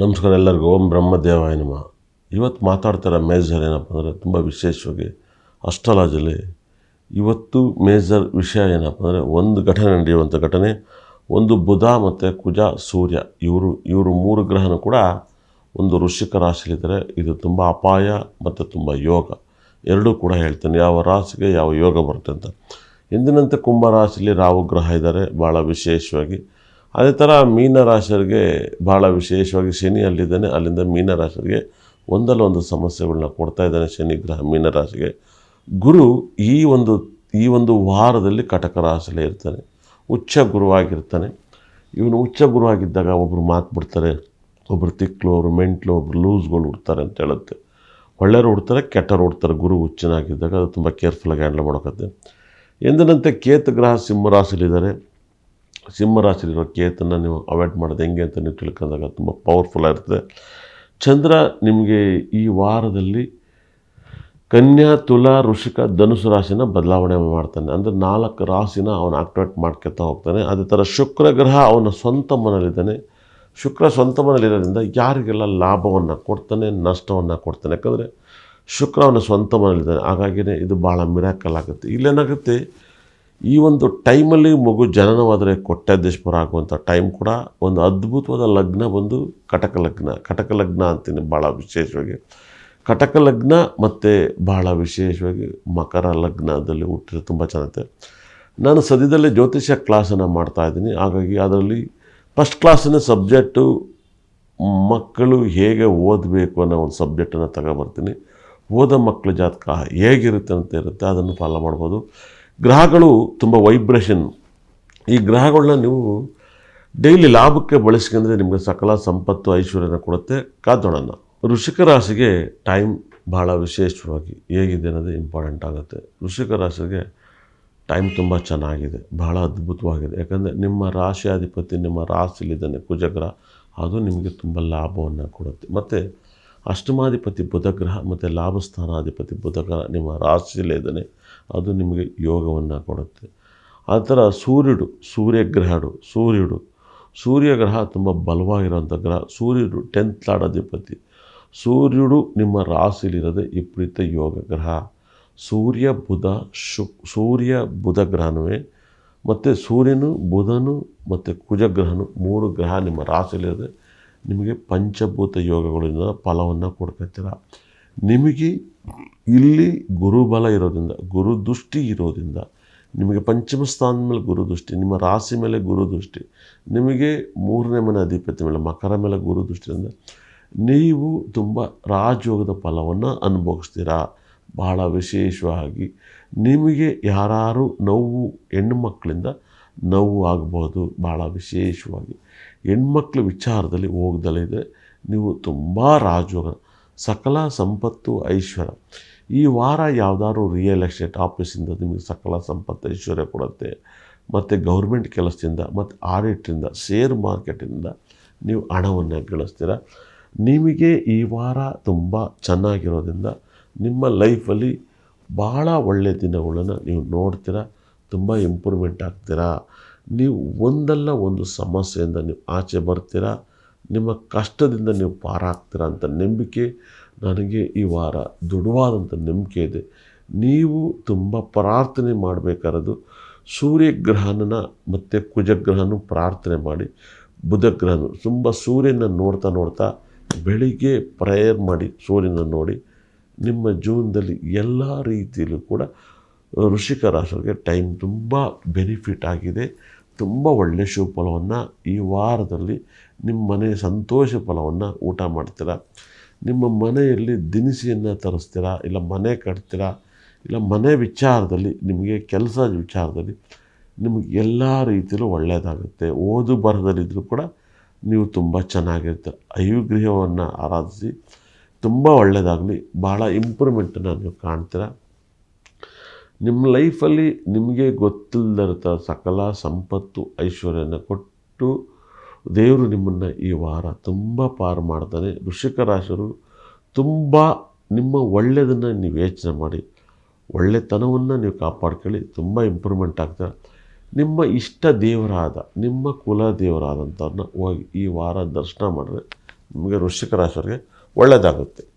ನಮಸ್ಕಾರ ಎಲ್ಲರಿಗೂ ಓಂ ಬ್ರಹ್ಮದೇವಾಯ ನಮ. ಇವತ್ತು ಮಾತಾಡ್ತಿರೋ ಮೇಜರ್ ಏನಪ್ಪ ಅಂದರೆ ತುಂಬ ವಿಶೇಷವಾಗಿ ಅಷ್ಟಲಾಜಲ್ಲಿ ಇವತ್ತು ಮೇಜರ್ ವಿಷಯ ಏನಪ್ಪ ಅಂದರೆ ಒಂದು ಘಟನೆ ನಡೆಯುವಂಥ ಘಟನೆ, ಒಂದು ಬುಧ ಮತ್ತು ಕುಜ, ಸೂರ್ಯ ಇವರು ಇವರು ಮೂರು ಗ್ರಹನೂ ಕೂಡ ಒಂದು ಋಷಿಕ ರಾಶಿಲಿದ್ದಾರೆ ಇದು ತುಂಬ ಅಪಾಯ ಮತ್ತು ತುಂಬ ಯೋಗ. ಎರಡೂ ಕೂಡ ಹೇಳ್ತೇನೆ, ಯಾವ ರಾಶಿಗೆ ಯಾವ ಯೋಗ ಬರುತ್ತೆ ಅಂತ. ಎಂದಿನಂತೆ ಕುಂಭ ರಾಶಿಯಲ್ಲಿ ರಾಹು, ಗ್ರಹ ಇದ್ದಾರೆ ಭಾಳ ವಿಶೇಷವಾಗಿ ಅದೇ ಥರ ಮೀನ ರಾಶಿಯವರಿಗೆ ಭಾಳ ವಿಶೇಷವಾಗಿ ಶನಿ ಅಲ್ಲಿದ್ದಾನೆ. ಅಲ್ಲಿಂದ ಮೀನ ರಾಶಿಯವರಿಗೆ ಒಂದಲ್ಲ ಒಂದು ಸಮಸ್ಯೆಗಳನ್ನ ಕೊಡ್ತಾ ಇದ್ದಾನೆ ಶನಿ ಗ್ರಹ ಮೀನ ರಾಶಿಗೆ ಗುರು ಈ ಒಂದು ಈ ಒಂದು ವಾರದಲ್ಲಿ ಕಟಕ ರಾಶಿಯಲ್ಲೇ ಇರ್ತಾನೆ. ಉಚ್ಚ ಗುರುವಾಗಿರ್ತಾನೆ ಇವನು ಉಚ್ಚ ಗುರುವಾಗಿದ್ದಾಗ ಒಬ್ಬರು ಮಾತು ಬಿಡ್ತಾರೆ. ಒಬ್ಬರು ತಿಕ್ಲು, ಒಬ್ರು ಮೆಂಟ್ಲು, ಒಬ್ರು ಲೂಸ್ಗಳು ಹುಡ್ತಾರೆ ಅಂತ ಹೇಳುತ್ತೆ. ಒಳ್ಳೆಯವರು ಹುಡ್ತಾರೆ ಕೆಟ್ಟರು ಹುಡ್ತಾರೆ. ಗುರು ಹುಚ್ಚನಾಗಿದ್ದಾಗ ಅದು ತುಂಬ ಕೇರ್ಫುಲ್ಲಾಗಿ ಹ್ಯಾಂಡಲ್ ಮಾಡೋಕತ್ತೆ. ಎಂದಿನಂತೆ ಕೇತು ಗ್ರಹ ಸಿಂಹ ಸಿಂಹರಾಶಿಲಿದ್ದಾರೆ ಸಿಂಹರಾಶಿಲಿರೋ ಕೇತನ ನೀವು ಅವಾಯ್ಡ್ ಮಾಡೋದು ಹೆಂಗೆ ಅಂತ ನೀವು ತಿಳ್ಕೊಂಡಾಗ ತುಂಬ ಪವರ್ಫುಲ್ ಆಗಿರ್ತದೆ ಚಂದ್ರ ನಿಮಗೆ ಈ ವಾರದಲ್ಲಿ ಕನ್ಯಾ, ತುಲಾ ಋಷಿಕ ಧನುಸು ರಾಶಿನ ಬದಲಾವಣೆ ಮಾಡ್ತಾನೆ. ಅಂದರೆ ನಾಲ್ಕು ರಾಶಿನ ಅವನು ಆಕ್ಟಿವೇಟ್ ಮಾಡ್ಕೊತಾ ಹೋಗ್ತಾನೆ. ಅದೇ ಥರ ಶುಕ್ರ ಗ್ರಹ ಅವನ ಸ್ವಂತ ಮನೇಲಿದ್ದಾನೆ ಶುಕ್ರ ಸ್ವಂತ ಮನೇಲಿರೋದ್ರಿಂದ ಯಾರಿಗೆಲ್ಲ ಲಾಭವನ್ನು ಕೊಡ್ತಾನೆ, ನಷ್ಟವನ್ನು ಕೊಡ್ತಾನೆ. ಯಾಕಂದರೆ ಶುಕ್ರ ಅವನ ಸ್ವಂತ ಮನೇಲಿದ್ದಾನೆ ಹಾಗಾಗಿಯೇ ಇದು ಭಾಳ ಮಿರಾಕಲ್ ಆಗುತ್ತೆ. ಇಲ್ಲೇನಾಗುತ್ತೆ? ಈ ಒಂದು ಟೈಮಲ್ಲಿ ಮಗು ಜನನವಾದರೆ ಕೊಟ್ಟಾದೇಶ್ವರ ಆಗುವಂಥ ಟೈಮ್ ಕೂಡ ಒಂದು ಅದ್ಭುತವಾದ ಲಗ್ನ ಬಂದು ಕಟಕ ಲಗ್ನ. ಕಟಕ ಲಗ್ನ ಅಂತೀನಿ ಭಾಳ ವಿಶೇಷವಾಗಿ. ಕಟಕ ಲಗ್ನ ಮತ್ತು ಭಾಳ ವಿಶೇಷವಾಗಿ ಮಕರ ಲಗ್ನದಲ್ಲಿ ಹುಟ್ಟಿದ್ರೆ ತುಂಬ ಚೆನ್ನಾಗುತ್ತೆ ನಾನು ಸದ್ಯದಲ್ಲೇ ಜ್ಯೋತಿಷ್ಯ ಕ್ಲಾಸನ್ನು ಮಾಡ್ತಾಯಿದ್ದೀನಿ ಹಾಗಾಗಿ ಅದರಲ್ಲಿ ಫಸ್ಟ್ ಕ್ಲಾಸಿನ ಸಬ್ಜೆಕ್ಟು ಮಕ್ಕಳು ಹೇಗೆ ಓದಬೇಕು ಅನ್ನೋ ಒಂದು ಸಬ್ಜೆಕ್ಟನ್ನು ತಗೊಬರ್ತೀನಿ. ಓದೋ ಮಕ್ಕಳ ಜಾತಕ ಹೇಗಿರುತ್ತೆ ಅಂತ ಇರುತ್ತೆ, ಅದನ್ನು ಫಾಲೋ ಮಾಡ್ಬೋದು. ಗ್ರಹಗಳು ತುಂಬ ವೈಬ್ರೇಷನ್ ಈ ಗ್ರಹಗಳನ್ನ ನೀವು ಡೈಲಿ ಲಾಭಕ್ಕೆ ಬಳಸ್ಕೊಂಡ್ರೆ ನಿಮಗೆ ಸಕಲ ಸಂಪತ್ತು ಐಶ್ವರ್ಯನ ಕೊಡುತ್ತೆ. ಕಾದೋಣ ವೃಷಿಕ ರಾಶಿಗೆ ಟೈಮ್ ಭಾಳ ವಿಶೇಷವಾಗಿ ಹೇಗಿದೆ ಅನ್ನೋದು ಇಂಪಾರ್ಟೆಂಟ್ ಆಗುತ್ತೆ. ವೃಷಿಕ ರಾಶಿಗೆ ಟೈಮ್ ತುಂಬ ಚೆನ್ನಾಗಿದೆ. ಭಾಳ ಅದ್ಭುತವಾಗಿದೆ. ಯಾಕಂದರೆ ನಿಮ್ಮ ರಾಶಿಯಾಧಿಪತಿ ನಿಮ್ಮ ರಾಶಿಲಿದ್ದಾನೆ ಕುಜಗ್ರ ಅದು ನಿಮಗೆ ತುಂಬ ಲಾಭವನ್ನು ಕೊಡುತ್ತೆ. ಮತ್ತು ಅಷ್ಟಮಾಧಿಪತಿ ಬುಧಗ್ರಹ ಮತ್ತು ಲಾಭಸ್ಥಾನಾಧಿಪತಿ ಬುಧಗ್ರಹ ನಿಮ್ಮ ರಾಶಿಯಲ್ಲೇ ಇದ್ದಾನೆ ಅದು ನಿಮಗೆ ಯೋಗವನ್ನು ಕೊಡುತ್ತೆ. ಆ ಥರ ಸೂರ್ಯುಡು ಸೂರ್ಯಗ್ರಹಡು ಸೂರ್ಯುಡು ಸೂರ್ಯಗ್ರಹ ತುಂಬ ಬಲವಾಗಿರೋಂಥ ಗ್ರಹ ಸೂರ್ಯುಡು ಟೆಂತ್ ಲಾಡಾಧಿಪತಿ ಸೂರ್ಯುಡು ನಿಮ್ಮ ರಾಶಿಲಿರೋದೇ ವಿಪರೀತ ಯೋಗ ಗ್ರಹ ಸೂರ್ಯ, ಬುಧ ಶು ಸೂರ್ಯ, ಬುಧ ಗ್ರಹನವೇ, ಮತ್ತು ಸೂರ್ಯನು, ಬುಧನು, ಮತ್ತು ಕುಜಗ್ರಹನು ಮೂರು ಗ್ರಹ ನಿಮ್ಮ ರಾಶಿಲಿರೋದೆ ನಿಮಗೆ ಪಂಚಭೂತ ಯೋಗಗಳಿಂದ ಫಲವನ್ನು ಕೊಡ್ಕೊತೀರ. ನಿಮಗೆ ಇಲ್ಲಿ ಗುರುಬಲ ಇರೋದ್ರಿಂದ, ಗುರು ದೃಷ್ಟಿ ಇರೋದ್ರಿಂದ, ನಿಮಗೆ ಪಂಚಮ ಸ್ಥಾನದ ಮೇಲೆ ಗುರು ದೃಷ್ಟಿ, ನಿಮ್ಮ ರಾಶಿ ಮೇಲೆ ಗುರು ದೃಷ್ಟಿ, ನಿಮಗೆ ಮೂರನೇ ಮನೆ ಅಧಿಪತಿ ಮೇಲೆ, ಮಕರ ಮೇಲೆ ಗುರು ದೃಷ್ಟಿಯಿಂದ ನೀವು ತುಂಬ ರಾಜಯೋಗದ ಫಲವನ್ನು ಅನುಭವಿಸ್ತೀರಾ. ಬಹಳ ವಿಶೇಷವಾಗಿ ನಿಮಗೆ ಯಾರು ನೋವು, ಹೆಣ್ಣು ಮಕ್ಕಳಿಂದ ನೋವು ಆಗಬಹುದು ಭಾಳ ವಿಶೇಷವಾಗಿ. ಹೆಣ್ಮಕ್ಳ ವಿಚಾರದಲ್ಲಿ ಹೋಗ್ದಲಿದೆ ನೀವು ತುಂಬ ರಾಜಯೋಗ ಸಕಲ ಸಂಪತ್ತು ಐಶ್ವರ್ಯ. ಈ ವಾರ ಯಾವುದಾದ್ರು ರಿಯಲ್ ಎಸ್ಟೇಟ್ ಆಫೀಸಿಂದ ನಿಮಗೆ ಸಕಲ ಸಂಪತ್ತು ಐಶ್ವರ್ಯ ಕೊಡುತ್ತೆ. ಮತ್ತು ಗೌರ್ಮೆಂಟ್ ಕೆಲಸದಿಂದ, ಮತ್ತು ಆಡಿಟ್ರಿಂದ ಶೇರ್ ಮಾರ್ಕೆಟಿಂದ ನೀವು ಹಣವನ್ನು ಗಳಿಸ್ತೀರ. ನಿಮಗೆ ಈ ವಾರ ತುಂಬ ಚೆನ್ನಾಗಿರೋದ್ರಿಂದ ನಿಮ್ಮ ಲೈಫಲ್ಲಿ ಭಾಳ ಒಳ್ಳೆಯ ದಿನಗಳನ್ನು ನೀವು ನೋಡ್ತೀರ. ತುಂಬ ಇಂಪ್ರೂವ್ಮೆಂಟ್ ಆಗ್ತೀರಾ? ನೀವು ಒಂದಲ್ಲ ಒಂದು ಸಮಸ್ಯೆಯಿಂದ ನೀವು ಆಚೆ ಬರ್ತೀರಾ? ನಿಮ್ಮ ಕಷ್ಟದಿಂದ ನೀವು ಪಾರಾಗ್ತೀರಾ ಅಂತ ನಂಬಿಕೆ ನನಗೆ ಈ ವಾರ ದೃಢವಾದಂಥ ನಂಬಿಕೆ ಇದೆ. ನೀವು ತುಂಬ ಪ್ರಾರ್ಥನೆ ಮಾಡಬೇಕಾರದು. ಸೂರ್ಯಗ್ರಹನನ ಮತ್ತು ಕುಜಗ್ರಹನ ಪ್ರಾರ್ಥನೆ ಮಾಡಿ. ಬುಧಗ್ರಹನು ತುಂಬ ಸೂರ್ಯನ ನೋಡ್ತಾ ನೋಡ್ತಾ ಬೆಳಿಗ್ಗೆ ಪ್ರೇಯರ್ ಮಾಡಿ ಸೂರ್ಯನ ನೋಡಿ. ನಿಮ್ಮ ಜೀವನದಲ್ಲಿ ಎಲ್ಲ ರೀತಿಯಲ್ಲೂ ಕೂಡ ಋಷಿಕ ರಾಶಿಗೆ ಟೈಮ್ ತುಂಬ ಬೆನಿಫಿಟ್ ಆಗಿದೆ. ತುಂಬ ಒಳ್ಳೆಯ ಶುಭ ಫಲವನ್ನು ಈ ವಾರದಲ್ಲಿ ನಿಮ್ಮ ಮನೆಯ ಸಂತೋಷ ಫಲವನ್ನು ಊಟ ಮಾಡ್ತೀರಾ? ನಿಮ್ಮ ಮನೆಯಲ್ಲಿ ದಿನಸಿಯನ್ನು ತರಿಸ್ತೀರಾ? ಇಲ್ಲ ಮನೆ ಕಟ್ತೀರಾ? ಇಲ್ಲ ಮನೆ ವಿಚಾರದಲ್ಲಿ, ನಿಮಗೆ ಕೆಲಸ ವಿಚಾರದಲ್ಲಿ ನಿಮಗೆ ಎಲ್ಲ ರೀತಿಯಲ್ಲೂ ಒಳ್ಳೆಯದಾಗುತ್ತೆ. ಓದು ಬರದಲ್ಲಿದ್ದರೂ ಕೂಡ ನೀವು ತುಂಬ ಚೆನ್ನಾಗಿರ್ತೀರ ಅಯುಗೃಹವನ್ನು ಆರಾಧಿಸಿ ತುಂಬ ಒಳ್ಳೆಯದಾಗಲಿ ಭಾಳ ಇಂಪ್ರೂವ್ಮೆಂಟನ್ನು ನೀವು ಕಾಣ್ತೀರಾ? ನಿಮ್ಮ ಲೈಫಲ್ಲಿ ನಿಮಗೆ ಗೊತ್ತಿಲ್ಲದ ಸಕಲ ಸಂಪತ್ತು ಐಶ್ವರ್ಯನ ಕೊಟ್ಟು ದೇವರು ನಿಮ್ಮನ್ನು ಈ ವಾರ ತುಂಬ ಪಾರು ಮಾಡ್ತಾನೆ. ವೃಷಿಕ ರಾಶರು ತುಂಬ ನಿಮ್ಮ ಒಳ್ಳೆಯದನ್ನು ನೀವು ಯೋಚನೆ ಮಾಡಿ, ಒಳ್ಳೆತನವನ್ನು ನೀವು ಕಾಪಾಡ್ಕೊಳ್ಳಿ, ತುಂಬ ಇಂಪ್ರೂವ್ಮೆಂಟ್ ಆಗ್ತಾರೆ. ನಿಮ್ಮ ಇಷ್ಟ ದೇವರಾದ, ನಿಮ್ಮ ಕುಲ ದೇವರಾದಂಥವ್ರನ್ನ ಹೋಗಿ ಈ ವಾರ ದರ್ಶನ ಮಾಡಿದ್ರೆ ನಿಮಗೆ ವೃಶ್ಚಿಕ ರಾಶಿಯವರಿಗೆ ಒಳ್ಳೆಯದಾಗುತ್ತೆ.